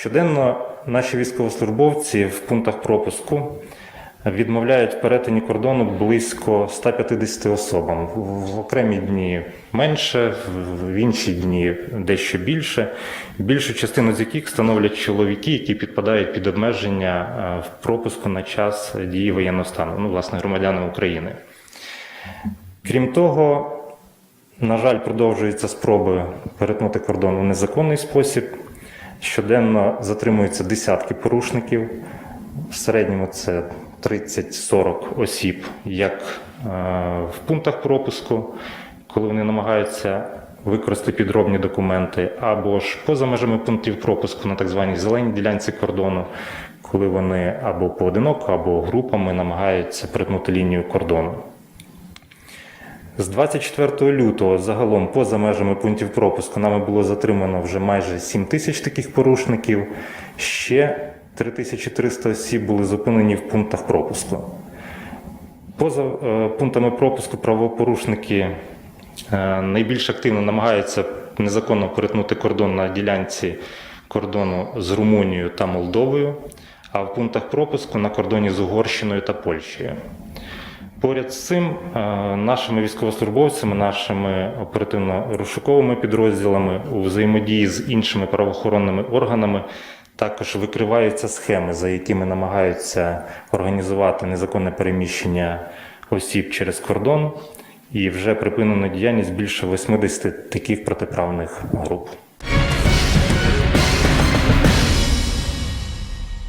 Щоденно наші військовослужбовці в пунктах пропуску відмовляють в перетині кордону близько 150 особам. В- окремі дні менше, в- в інші дні дещо більше. Більшу частину з яких становлять чоловіки, які підпадають під обмеження е, в пропуску на час дії воєнного стану, ну, власне, громадяни України. Крім того, на жаль, продовжуються спроби перетнути кордон у незаконний спосіб. Щоденно затримуються десятки порушників. В середньому це 30-40 осіб, як е, в пунктах пропуску, коли вони намагаються використати підробні документи, або ж поза межами пунктів пропуску на так званій зеленій ділянці кордону, коли вони або поодиноко, або групами намагаються перетнути лінію кордону. З 24 лютого загалом поза межами пунктів пропуску нами було затримано вже майже 7 тисяч таких порушників. Ще 3300 осіб були зупинені в пунктах пропуску. Поза е, пунктами пропуску правопорушники е, найбільш активно намагаються незаконно перетнути кордон на ділянці кордону з Румунією та Молдовою, а в пунктах пропуску на кордоні з Угорщиною та Польщею. Поряд з цим е, нашими військовослужбовцями, нашими оперативно-розшуковими підрозділами у взаємодії з іншими правоохоронними органами також викриваються схеми, за якими намагаються організувати незаконне переміщення осіб через кордон, і вже припинено діяльність більше 80 таких протиправних груп.